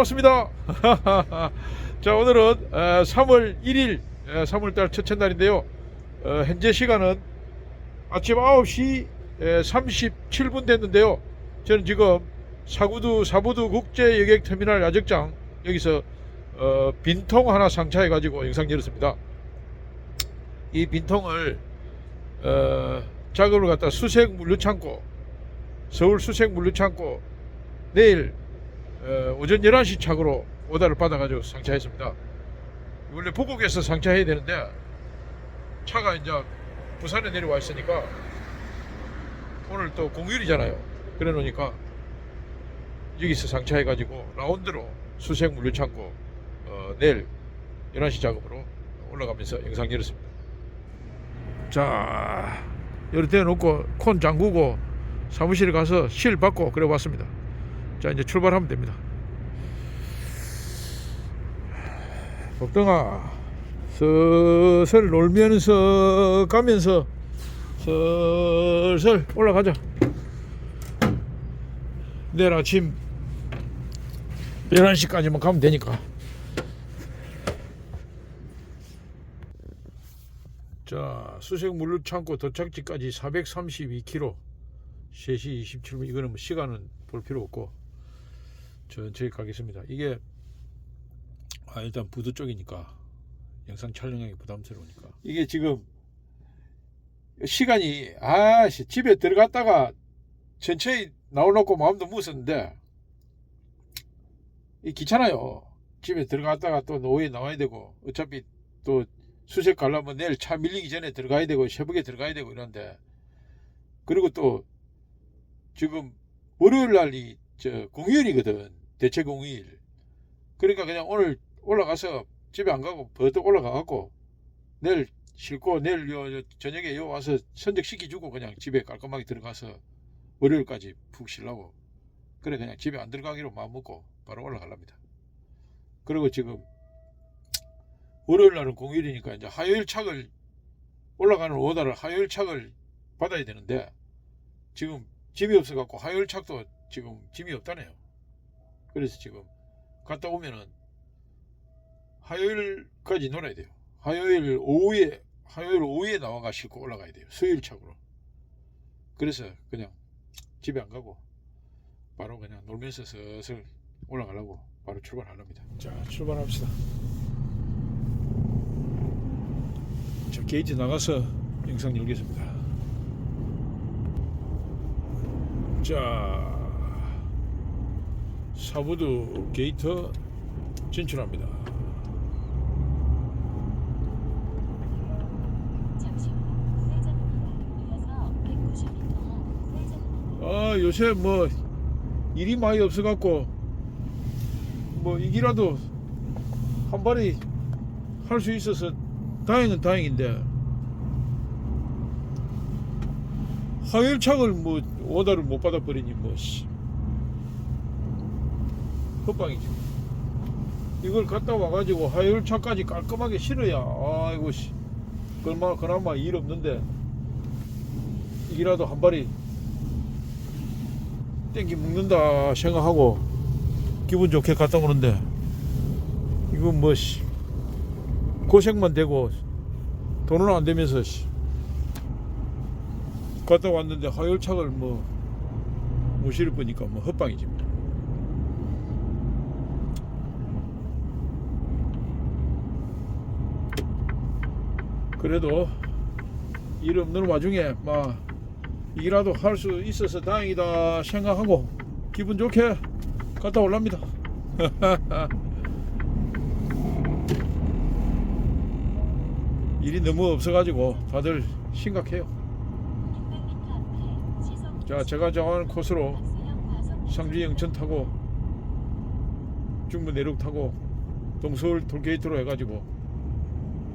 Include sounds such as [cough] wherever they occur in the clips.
반갑습니다. [laughs] 자 오늘은 3월 1일 3월달 첫째 날인데요. 어, 현재 시간은 아침 9시 37분 됐는데요. 저는 지금 사구두 사부두 국제 여객 터미널 야적장 여기서 어, 빈통 하나 상차해 가지고 영상 열었습니다. 이 빈통을 어, 작업을 갖다 수색 물류 창고 서울 수색 물류 창고 내일 어, 오전 11시 착으로 오다를 받아가지고 상차했습니다. 원래 북곡에서 상차해야 되는데 차가 이제 부산에 내려와 있으니까 오늘 또 공휴일이잖아요. 그래 놓으니까 여기서 상차해가지고 라운드로 수색 물류 창고 어, 내일 11시 작업으로 올라가면서 영상 열었습니다. 자, 여기 대놓고 콘 잠그고 사무실에 가서 실 받고 그래 왔습니다. 자, 이제 출발하면 됩니다. 복덩아, 슬슬 놀면서 가면서 슬슬 올라가자. 내일 아침 11시까지만 가면 되니까. 자, 수색 물류 창고 도착지까지 432km. 3시 27분 이거는 뭐 시간은 볼 필요 없고 천천히 가겠습니다. 이게 아 일단 부두 쪽이니까 영상 촬영하기 부담스러우니까 이게 지금 시간이 아씨 집에 들어갔다가 천천히 나오려고 마음도 무었는데 이 귀찮아요. 집에 들어갔다가 또 노후에 나와야 되고 어차피 또 수색 가려면 내일 차 밀리기 전에 들어가야 되고 새벽에 들어가야 되고 이런데 그리고 또 지금 월요일 날이 저 공휴일이거든 대체 공휴일 그러니까 그냥 오늘 올라가서 집에 안 가고 버뜩 올라가 갖고 내일 싣고 내일 요, 요 저녁에 요 와서 선적 시켜주고 그냥 집에 깔끔하게 들어가서 월요일까지 푹 쉬려고 그래 그냥 집에 안 들어가기로 마음 먹고 바로 올라가랍니다 그리고 지금 월요일 날은 공휴일이니까 이제 화요일 착을 올라가는 오다를 화요일 착을 받아야 되는데 지금 짐이 없어갖고 화요일 착도 지금 짐이 없다네요. 그래서 지금 갔다 오면은 화요일까지 놀아야 돼요. 화요일 오후에 화요일 오후에 나와가 싣고 올라가야 돼요. 수요일 착으로. 그래서 그냥 집에 안 가고 바로 그냥 놀면서 슬슬 올라가려고 바로 출발하랍니다. 자 출발합시다. 저 게이트 나가서 영상 열겠습니다. 자 사부두 게이트 진출합니다. 잠시 후 세전입니다. 이어서 190m 세전입니다. 아 요새 뭐 일이 많이 없어갖고 뭐 이기라도 한 발이 할 수 있어서 다행은 다행인데 화요일 착을 뭐 오다를 못 받아버리니 뭐 씨. 헛방이지. 이걸 갔다 와가지고 화요일 차까지 깔끔하게 실어야 아이고 씨. 그나마 그나마 일 없는데 이기라도 한 발이 땡기 먹는다 생각하고 기분 좋게 갔다 오는데 이건 뭐 씨, 고생만 되고 돈은 안 되면서 씨, 갔다 왔는데 화요일 착을 뭐못 실을 거니까 뭐 헛방이지 그래도 일 없는 와중에 막 이라도 할 수 있어서 다행이다 생각하고 기분 좋게 갔다 올랍니다. [laughs] 일이 너무 없어가지고 다들 심각해요. 600m 앞에 시속 자, 제가 정하는 코스로 상주 영천 타고 중부 내륙 타고 동서울 톨게이트로 해가지고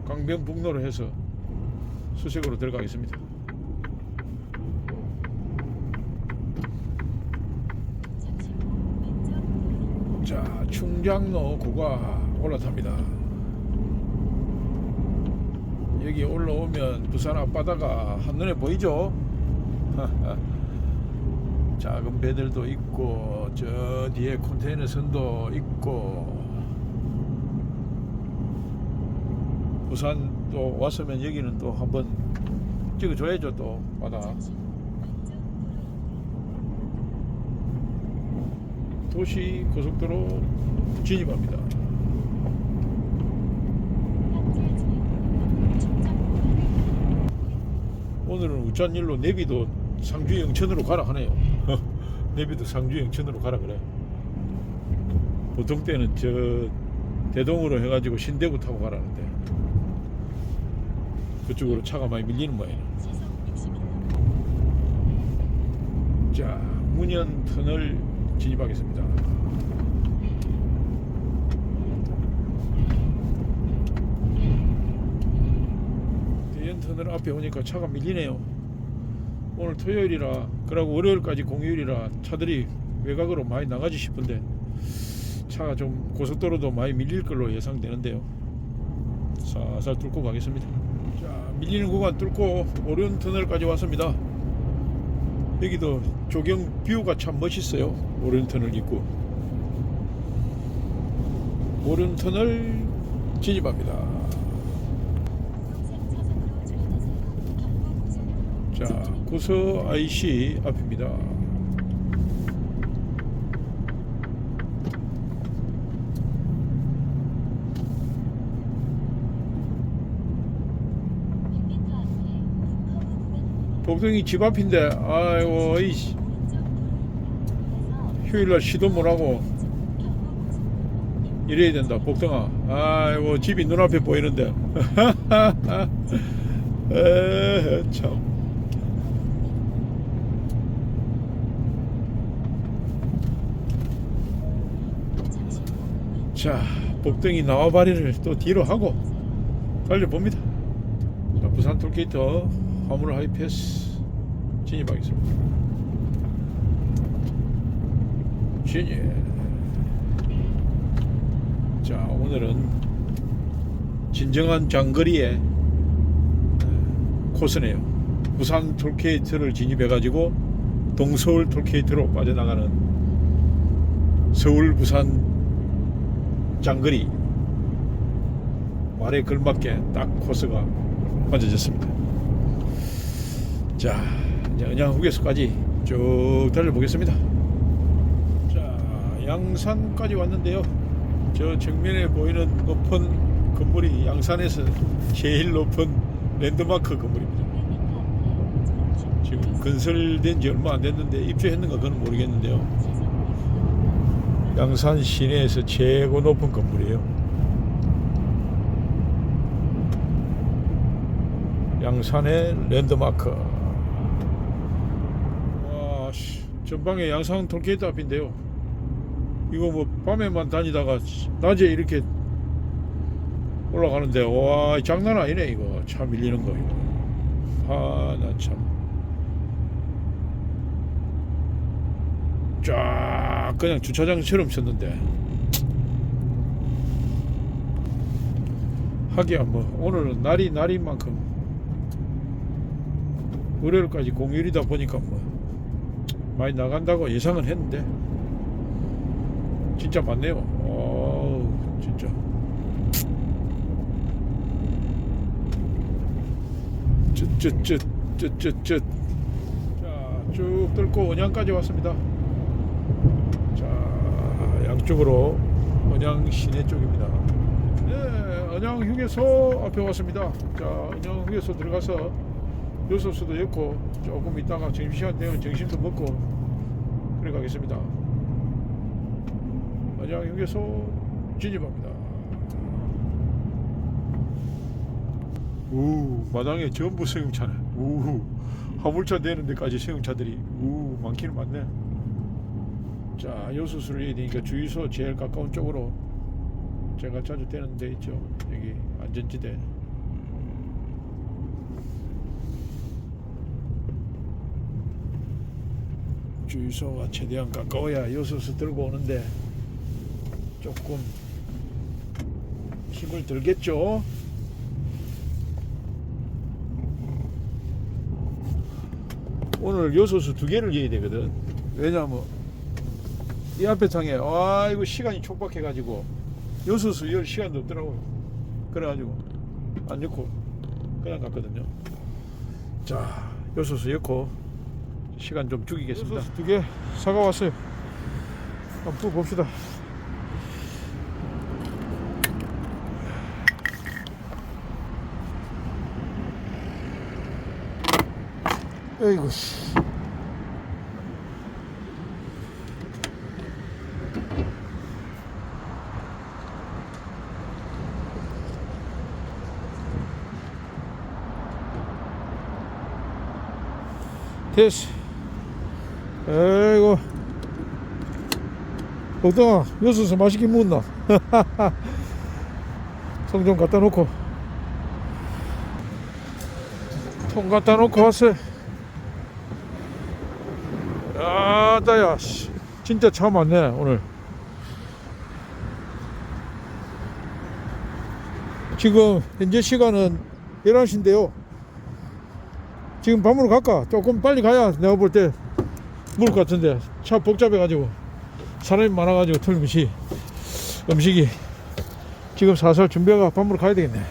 강변북로로 해서 수색으로 들어가겠습니다. 자, 충장로 고가 올라탑니다. 여기 올라오면 부산 앞바다가 한눈에 보이죠? [laughs] 작은 배들도 있고 저 뒤에 컨테이너 선도 있고 부산 또 왔으면 여기는 또 한번 찍어줘야죠 또. 바다. 도시 고속도로 진입합니다. 오늘은 우짠일로 내비도 상주 영천으로 가라 하네요. [laughs] 내비도 상주 영천으로 가라 그래. 보통 때는 저 대동으로 해가지고 신대구 타고 가라는데 그쪽으로 차가 많이 밀리는 60km 자 문현 터널 진입하겠습니다. 대연 터널 앞에 오니까 차가 밀리네요. 오늘 토요일이라 그러고 월요일까지 공휴일이라 차들이 외곽으로 많이 나가지 싶은데 차가 좀 고속도로도 많이 밀릴 걸로 예상되는데요. 살살 뚫고 가겠습니다. 자 밀리는 구간 뚫고 오륜 터널까지 왔습니다 여기도 조경 뷰가 참 멋있어요. 오른터널 있고 오른터널 진입합니다. 녹색 차선으로 주행하세요. 경부 고속도로 자. 고서 IC 앞입니다. 빅미터 앞에 북커브 구간입니다. 복동이 집 앞인데 아이고 이씨. 휴일날 시도 못하고 이래야 된다 복동아. 아이고 집이 눈앞에 보이는데. [laughs] 에참. 자, 복덩이 나와바리를 또 뒤로 하고 달려봅니다. 자, 부산 톨게이트 화물 하이패스 진입하겠습니다. 진입. 자, 오늘은 진정한 장거리의 어, 코스네요. 부산 톨게이트를 진입해가지고 동서울 톨게이트로 빠져나가는 서울 부산 장거리 말에 걸맞게 딱 코스가 맞아졌습니다. 자, 이제 은양 휴게소까지 쭉 달려보겠습니다. 자, 양산까지 왔는데요. 저 정면에 보이는 높은 건물이 양산에서 제일 높은 랜드마크 건물입니다. 100m 앞에 전진 지금 건설된 지 얼마 안 됐는데 입주했는가 그건 모르겠는데요. 양산 시내에서 최고 높은 건물이에요. 양산의 랜드마크. 와, 씨, 전방에 양산 톨게이트 앞인데요. 이거 뭐 밤에만 다니다가 낮에 이렇게 올라가는데 와 장난 아니네 이거 차 밀리는 거 이거. 아나 참. 쫙 그냥 주차장처럼 쳤는데 하기야 뭐 오늘은 날이 날인 만큼 월요일까지 공휴일이다 보니까 뭐 많이 나간다고 예상은 했는데. 진짜 많네요. 어우 진짜. 쯧쯧쯧쯧쯧쯧. 자 쭉 뚫고 언양까지 왔습니다. 자 양쪽으로 언양 시내 쪽입니다. 네, 언양 휴게소 앞에 왔습니다. 자, 언양 휴게소 들어가서 요소수도 엮고 조금 있다가 점심시간 되면 점심도 먹고 그래 가겠습니다. 언양 휴게소 진입합니다. 우 마당에 전부 승용차네. 우 화물차 되는 데까지 승용차들이 우 많기는 많네. 자 요수수를 해야 되니까 주유소 제일 가까운 쪽으로 제가 자주 되는 데 있죠 여기 안전지대 주유소가 최대한 가까워야 요소수 들고 오는데 조금 힘을 들겠죠? 오늘 요소수 두 개를 해야 되거든. 왜냐면 이 앞에 창에 아 이거 시간이 촉박해 가지고 요소수 열 시간도 없더라고요. 그래가지고 안 넣고 그냥 갔거든요. 자 요소수 넣고 시간 좀 죽이겠습니다. 요소수 두개 사가 왔어요 한번 봅시다. 에이구 씨. 됐어. 에이고. 복동아, 여수서 맛있게 묵나? [laughs] 통 좀 갖다 놓고. 통 갖다 놓고 왔어. 아, 따야, 씨. 진짜 차 많네, 오늘. 지금 현재 시간은 11시인데요. 지금 밤으로 갈까? 조금 빨리 가야 내가 볼때 물것 같은데 차 복잡해가지고 사람이 많아가지고 틀림없이 음식이 지금 살살 준비가 밤으로 가야 되겠네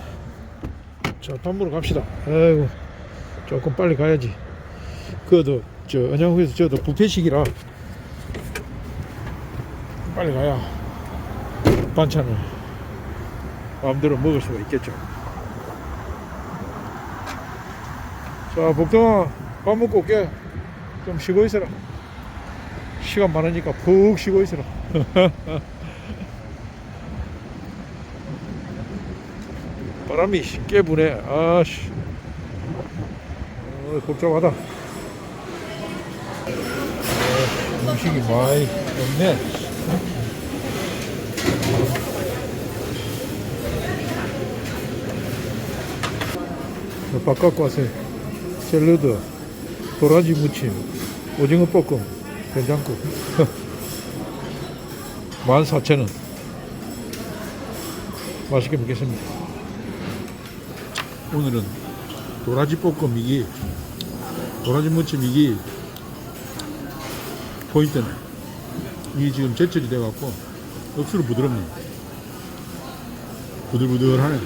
자 밤으로 갑시다 아이고 조금 빨리 가야지 그것도 저 안양구에서 저도 부패식이라 빨리 가야 반찬을 마음대로 먹을 수가 있겠죠 자, 복동아, 밥 먹고 올게. 좀 쉬고 있어라. 시간 많으니까 푹 쉬고 있어라. [laughs] 바람이 꽤 부네. 아씨. 어, 복잡하다. 어, 음식이 많이 없네. 밥 갖고 왔어요. 샐러드, 도라지 무침, 오징어 볶음, 된장국. 14,000원. [laughs] 맛있게 먹겠습니다. 오늘은 도라지 볶음 이기, 도라지 무침 이기 포인트네. 이게 지금 제철이 돼갖고 억수로 부드럽네. 부들부들하네.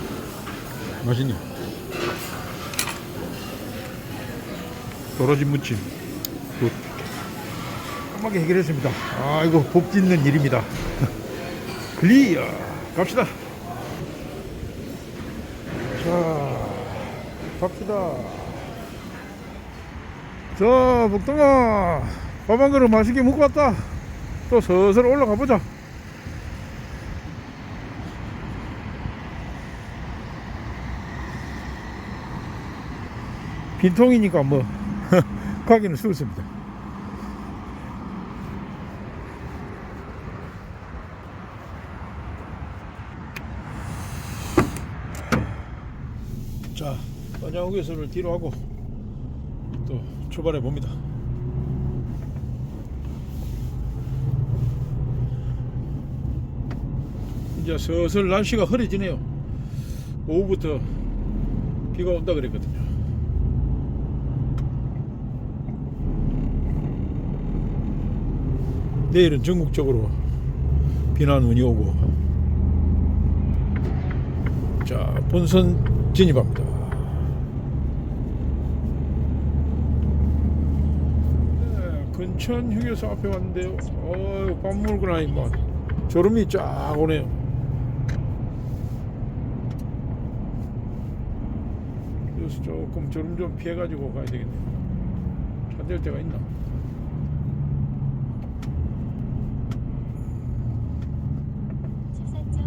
맛있네. 도라지 무침 굿 까맣게 해결했습니다. 아이고 복 짓는 일입니다. [laughs] 클리어. 갑시다. 자 갑시다. 자 복동아. 밥 한 그릇 맛있게 먹고 왔다. 또 슬슬 올라가 보자. 빈통이니까 뭐. [laughs] 가기는 수습니다. 자, 반야 후개선을 뒤로 하고 또 출발해 봅니다. 이제 슬슬 날씨가 흐려지네요. 오후부터 비가 온다 그랬거든요. 내일은 전국적으로 비난 운이 오고 자 본선 진입합니다 네, 근천 휴게소 앞에 왔는데요 어휴 밥 먹고 나니까 졸음이 쫙 오네요 그래서 조금 졸음 좀 피해가지고 가야 되겠네요 차댈 데가 있나 차선점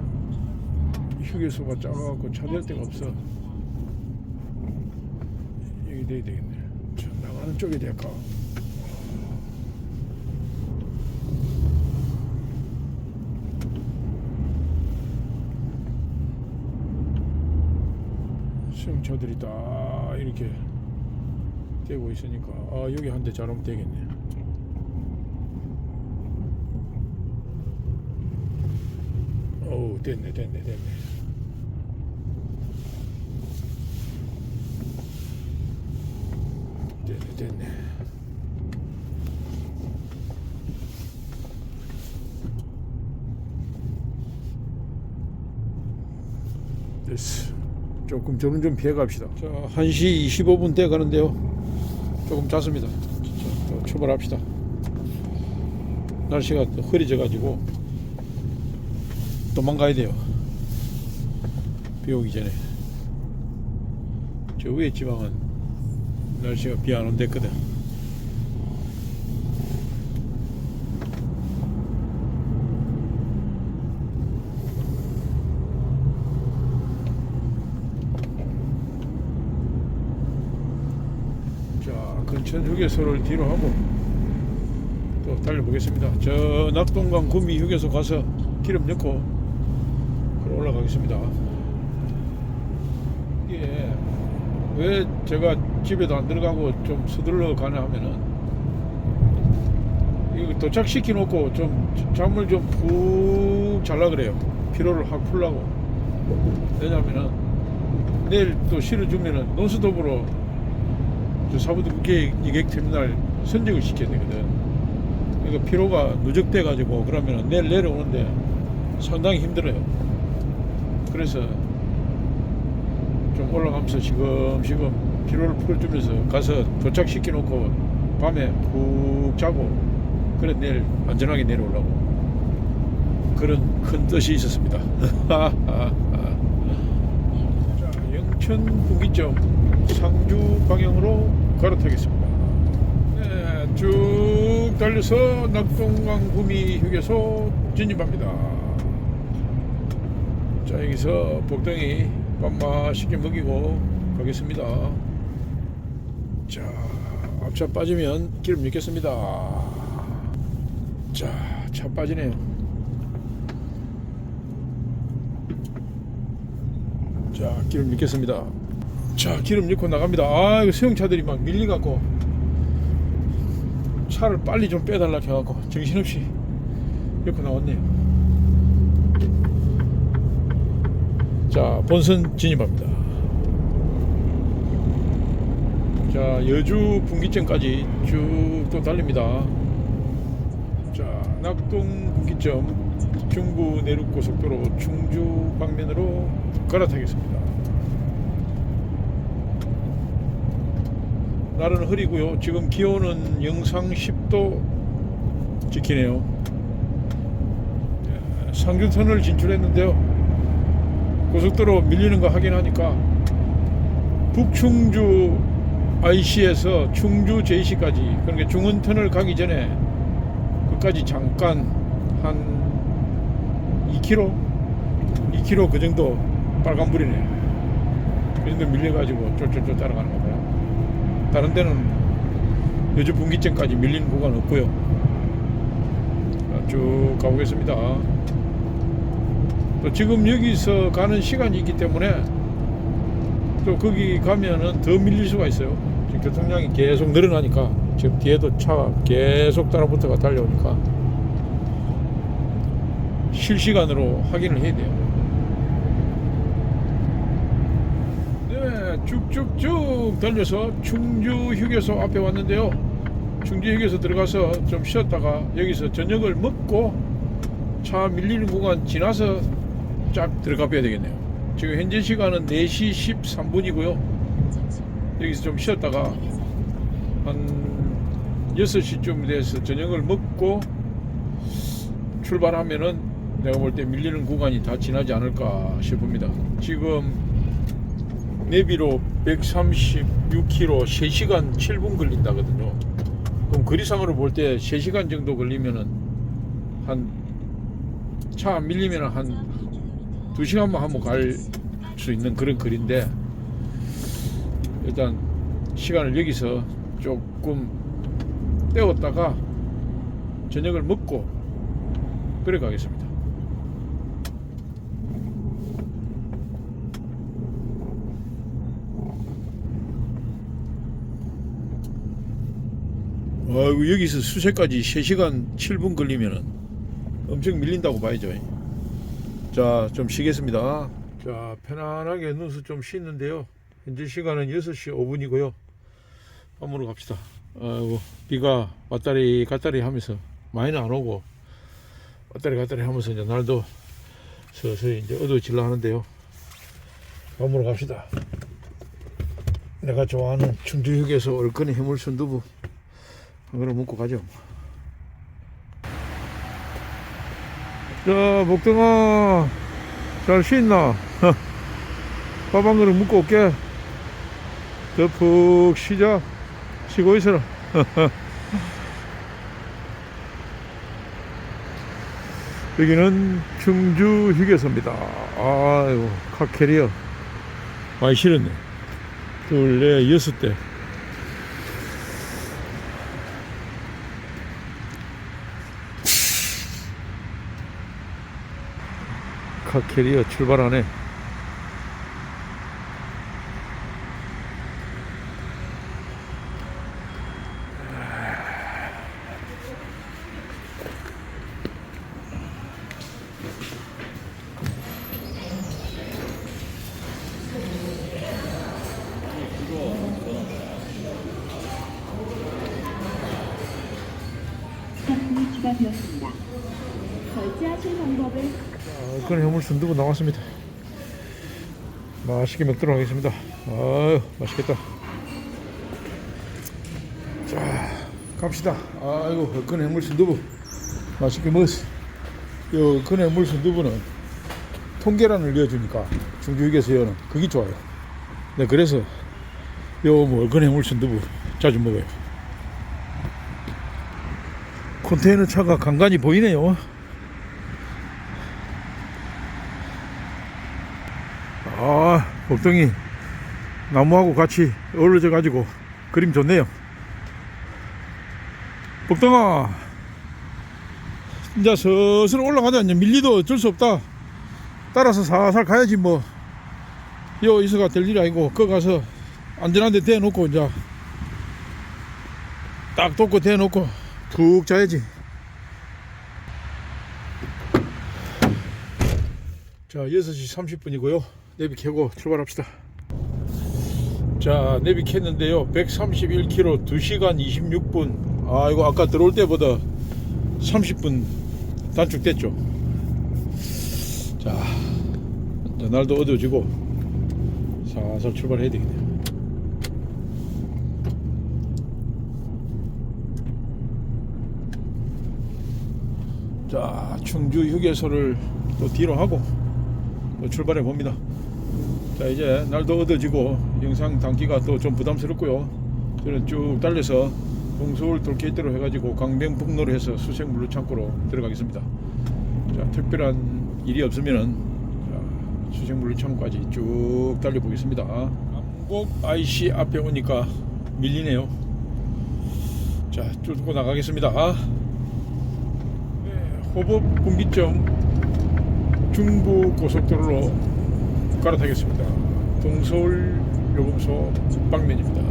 5km 휴게소가 작아갖고 차댈 데가 없어. 여기 돼야 되겠네. 저 나가는 쪽에 될까? 수용차들이 다 이렇게 되고 있으니까 아 여기 한 대 잘하면 되겠네. 어우 됐네. 됐네 됐네 됐어. 조금 저는 좀 피해 갑시다. 자, 1시 25분 돼 가는데요. 조금 잤습니다. 자, 또 출발합시다. 날씨가 또 흐려져 가지고 도망가야 돼요. 비 오기 전에. 저 위에 지방은 날씨가 비 안 온댔거든. 자, 근천 휴게소를 뒤로 하고 또 달려보겠습니다. 저 낙동강 구미 휴게소 가서 기름 넣고 올라가겠습니다. 이게 왜 제가 집에도 안 들어가고 좀 서둘러 가냐 하면은 이거 도착시켜 놓고 좀 잠을 좀 푹 잘라 그래요. 피로를 확 풀라고. 왜냐면은 내일 또 실어주면은 논스톱으로 저 사부도 국회 이객터미널 선적을 시켜야 되거든. 그러니까 피로가 누적돼 가지고 그러면 내일 내려오는데 상당히 힘들어요. 그래서 좀 올라가면서 지금지금 피로를 풀어주면서 가서 도착시켜 놓고 밤에 푹 자고 그래 내일 안전하게 내려오려고 그런 큰 뜻이 있었습니다. 자, 영천 분기점 상주 방향으로 갈아타겠습니다. 네, 쭉 달려서 낙동강 구미 휴게소 진입합니다. 자, 여기서 복덩이 밥 맛있게 먹이고 가겠습니다. 자, 앞차 빠지면 기름 넣겠습니다. 자, 차 빠지네요. 자, 기름 넣겠습니다. 자, 기름 넣고 나갑니다. 아, 이거 수용차들이 막 밀려갖고 차를 빨리 좀 빼달라 해갖고 정신없이 넣고 나왔네요. 자, 본선 진입합니다. 자, 여주 분기점까지 쭉 또 달립니다. 자, 낙동 분기점 중부 내륙고속도로 충주 방면으로 갈아타겠습니다. 날은 흐리고요. 지금 기온은 영상 10도 찍히네요. 터널 진출했는데요. 고속도로 밀리는 거 확인하니까 북충주 IC에서 충주 JC까지 그러니까 중원 터널 가기 전에 끝까지 잠깐 한 2km 2km 그 정도 빨간불이네 그 정도 밀려가지고 쫄쫄쫄 따라가는 거고요 다른 데는 여주 분기점까지 밀리는 구간 없고요 자, 쭉 가보겠습니다 또 지금 여기서 가는 시간이 있기 때문에 또 거기 가면은 더 밀릴 수가 있어요. 지금 교통량이 계속 늘어나니까 지금 뒤에도 차가 계속 따라붙어가 달려오니까 실시간으로 확인을 해야 돼요. 네, 쭉쭉쭉 달려서 충주 휴게소 앞에 왔는데요. 충주 휴게소 들어가서 좀 쉬었다가 여기서 저녁을 먹고 차 밀리는 구간 지나서 쫙 들어가 봐야 되겠네요. 지금 현재 시간은 4시 13분이고요. 여기서 좀 쉬었다가 한 6시쯤 돼서 저녁을 먹고 출발하면은 내가 볼 때 밀리는 구간이 다 지나지 않을까 싶습니다. 지금 내비로 136km 3시간 7분 걸린다거든요. 그럼 거리상으로 볼 때 3시간 정도 걸리면은 한차 밀리면은 한두 시간만 하면 갈 수 있는 그런 거리인데 일단 시간을 여기서 조금 때웠다가 저녁을 먹고 그래 가겠습니다. 아이고 여기서 수세까지 3시간 7분 걸리면은 엄청 밀린다고 봐야죠. 자, 좀 쉬겠습니다. 자, 편안하게 누워서 좀 쉬는데요. 현재 시간은 6시 5분이고요. 밤으로 갑시다. 아이고, 비가 왔다리 갔다리 하면서 많이는 안 오고 왔다리 갔다리 하면서 이제 날도 서서히 이제 어두워질라 하는데요. 밥 먹으러 갑시다. 내가 좋아하는 충주휴게소 얼큰이 해물 순두부 그걸 먹고 가죠. 자, 목동아, 잘 쉬었나? [laughs] 밥 한 그릇 먹고 올게. 더푹 쉬자. 쉬고 있어라. [laughs] 여기는 충주 휴게소입니다. 아이고, 카캐리어. 많이 실었네. 둘, 넷, 여섯 대. 카 캐리어 출발하네. 탑이 추가되었습니다. 결제하실 방법을 얼큰 해물 순두부 나왔습니다. 맛있게 먹도록 하겠습니다. 아유, 맛있겠다. 자, 갑시다. 아이고, 얼큰 해물 순두부. 맛있게 먹었어. 요 얼큰 해물 순두부는 통계란을 넣어주니까 중주육에서는 그게 좋아요. 네, 그래서 요뭐 얼큰 해물 순두부 자주 먹어요. 컨테이너 차가 간간히 보이네요. 아, 복덩이 나무하고 같이 어우러져 가지고 그림 좋네요. 복덩아, 이제 슬슬 올라가자. 이제 밀리도 어쩔 수 없다. 따라서 살살 가야지 뭐. 요 이서가 될 일이 아니고 거 가서 안전한 데 대놓고 이제 딱 돋고 대놓고 푹 자야지. 자, 6시 30분이고요. 내비 켜고 출발합시다. 자, 내비 켰는데요. 131km 2시간 26분. 아, 이거 아까 들어올 때보다 30분 단축됐죠. 자, 날도 어두워지고 살살 출발해야 되겠네요. 자, 충주 휴게소를 또 뒤로 하고 또 출발해 봅니다. 자 이제 날도 어두워지고 영상 담기가 또 좀 부담스럽고요. 저는 쭉 달려서 동서울 돌게이트로 해가지고 강변북로로 해서 수색물류 창고로 들어가겠습니다. 자 특별한 일이 없으면은 자, 수색물류 창고까지 쭉 달려보겠습니다. 남곡 IC 앞에 오니까 밀리네요. 자 뚫고 나가겠습니다. 네, 호법 분기점 중부 고속도로로 갈아타겠습니다. 동서울 요금소 방면입니다.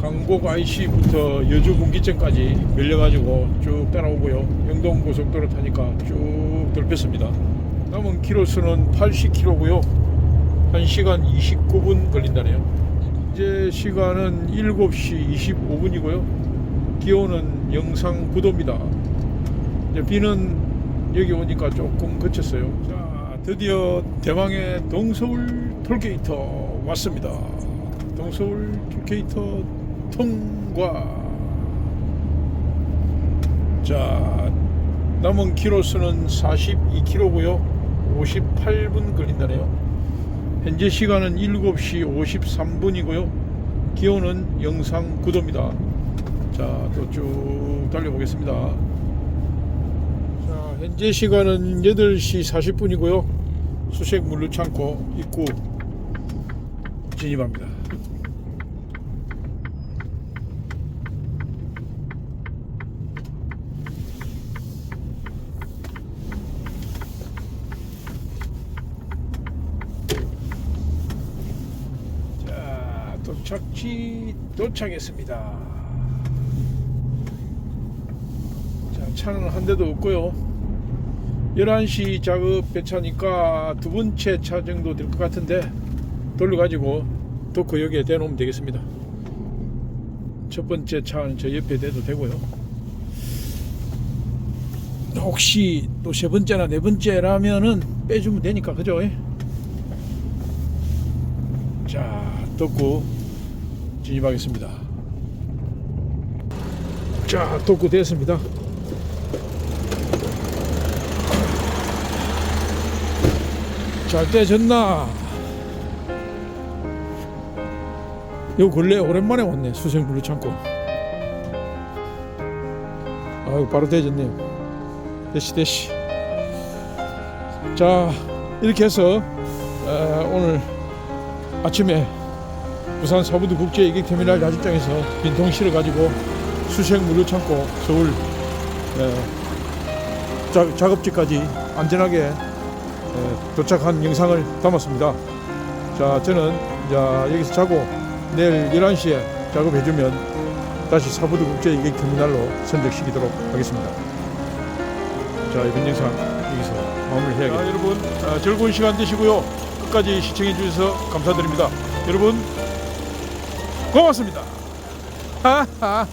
강곡 IC부터 여주 분기점까지 밀려가지고 쭉 따라오고요. 영동 고속도로 타니까 쭉 돌폈습니다. 남은 키로수는 80km고요. 1시간 29분 걸린다네요. 이제 시간은 7시 25분이고요. 기온은 영상 9도입니다. 이제 비는 여기 오니까 조금 그쳤어요. 자, 드디어 대망의 동서울 톨게이트 왔습니다. 동서울 톨게이트 통과. 자, 남은 키로수는 42km고요. 58분 걸린다네요. 현재 시간은 7시 53분이고요. 기온은 영상 9도입니다. 자, 또 쭉 달려보겠습니다. 자, 현재 시간은 8시 40분이고요. 수색 물류 창고 입구 진입합니다. 자, 도착지 도착했습니다. 자, 차는 한 대도 없고요. 11시 작업 배차니까 두 번째 차 정도 될 것 같은데 돌려가지고 여기에 대놓으면 되겠습니다. 첫 번째 차는 저 옆에 대도 되고요. 혹시 또 세 번째나 네 번째라면은 빼주면 되니까 그죠? 자, 덕구 진입하겠습니다. 자, 덕구 됐습니다. 잘 떼졌나? 요 근래 오랜만에 왔네 수생 블루 창고. 아유 바로 떼졌네요. 대시 대시. 자 이렇게 해서 에, 오늘 아침에 부산 서부두 국제 이객터미널 야직장에서 빈통 실어 가지고 수색 물류 창고 서울 에, 자, 작업지까지 안전하게 에, 도착한 영상을 담았습니다. 자 저는 자 여기서 자고 내일 11시에 작업해주면 다시 사부두 국제 이객 터미널로 선적시키도록 하겠습니다. 자 이번 영상 여기서 마무리해야겠습니다. 자, 여러분 아, 즐거운 시간 되시고요. 끝까지 시청해 주셔서 감사드립니다. 여러분 고맙습니다. [laughs] 하하하.